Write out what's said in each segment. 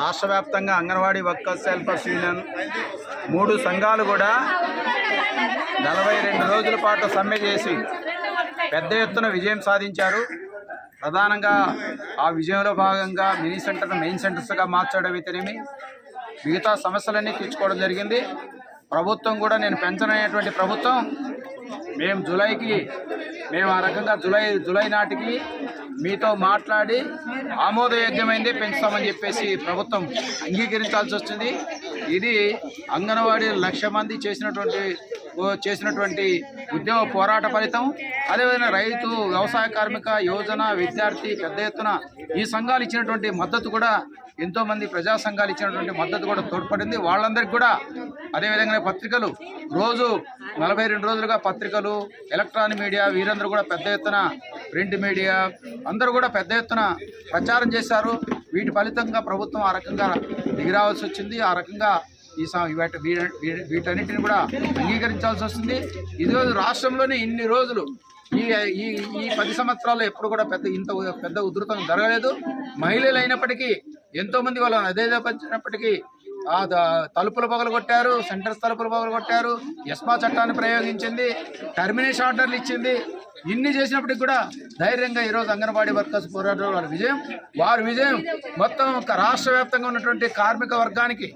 రాష్ట్ర వ్యాప్తంగా anganwadi workers helpers union. మూడు సంఘాలు కూడా నలభై రెండు రోజుల పాటు సమ్మె చేసి పెద్ద ఎత్తున విజయం సాధించారు. ప్రధానంగా ఆ విజయంలో భాగంగా మినీ సెంటర్ను మెయిన్ సెంటర్స్గా మార్చడం అయితేనేమి మిగతా సమస్యలన్నీ తీర్చుకోవడం జరిగింది. ప్రభుత్వం కూడా నేను పెంచననేటువంటి ప్రభుత్వం. మేము జులైకి మేము ఆ రకంగా జులై జూలై నాటికి మీతో మాట్లాడి ఆమోదయోగ్యమైంది పెంచుతామని చెప్పేసి ప్రభుత్వం అంగీకరించాల్సి వచ్చింది ఇది అంగన్వాడీ లక్ష మంది చేసినటువంటి చేసినటువంటి ఉద్యమ పోరాట ఫలితం. అదేవిధంగా రైతు వ్యవసాయ కార్మిక యువజన విద్యార్థి పెద్ద ఎత్తున ఈ సంఘాలు ఇచ్చినటువంటి మద్దతు కూడా ఎంతోమంది ప్రజా సంఘాలు ఇచ్చినటువంటి మద్దతు కూడా తోడ్పడింది. వాళ్ళందరికీ కూడా అదేవిధంగా పత్రికలు. రోజు నలభై రెండు రోజులుగా పత్రికలు ఎలక్ట్రానిక్ మీడియా వీరందరూ కూడా పెద్ద ఎత్తున ప్రింట్ మీడియా అందరూ కూడా పెద్ద ఎత్తున ప్రచారం చేశారు. వీటి ఫలితంగా ప్రభుత్వం ఆ రకంగా దిగిరావాల్సి వచ్చింది. ఆ రకంగా ఈ వీట వీటి వీటన్నిటిని కూడా అంగీకరించాల్సి వస్తుంది. ఈరోజు రాష్ట్రంలోనే ఇన్ని రోజులు ఈ ఈ ఈ పది సంవత్సరాల్లో ఎప్పుడు కూడా పెద్ద ఇంత పెద్ద ఉధృతం జరగలేదు. మహిళలు అయినప్పటికీ ఎంతోమంది వాళ్ళని అదేపరిచినప్పటికీ ఆ తలుపులు పగలు కొట్టారు సెంటర్స్ తలుపులు పగలు కొట్టారు ఎస్మా చట్టాన్ని ప్రయోగించింది టర్మినేషన్ ఆర్డర్లు ఇచ్చింది ఇన్ని చేసినప్పటికి కూడా ధైర్యంగా ఈరోజు అంగన్వాడీ వర్కర్స్ పోరాటం వారి విజయం. వారి విజయం. మొత్తం ఒక రాష్ట్ర వ్యాప్తంగా ఉన్నటువంటి కార్మిక వర్గానికి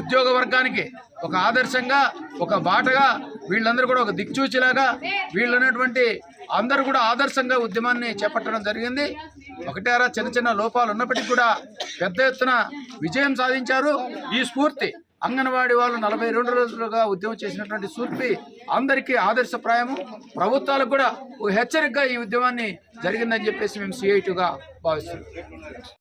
ఉద్యోగ వర్గానికి ఒక ఆదర్శంగా ఒక బాటగా వీళ్ళందరూ కూడా ఒక దిక్చూచిలాగా వీళ్ళు ఉన్నటువంటి అందరూ కూడా ఆదర్శంగా ఉద్యమాన్ని చేపట్టడం జరిగింది. ఒకటేరా చిన్న చిన్న లోపాలు ఉన్నప్పటికీ కూడా పెద్ద ఎత్తున విజయం సాధించారు. ఈ స్ఫూర్తి అంగన్వాడీ వాళ్ళు నలభై రెండు రోజులుగా ఉద్యమం చేసినటువంటి సూర్పి అందరికీ ఆదర్శప్రాయము. ప్రభుత్వాలకు కూడా ఓ హెచ్చరికగా ఈ ఉద్యమాన్ని జరిగిందని చెప్పేసి మేము సిఐటిగా భావిస్తున్నాం.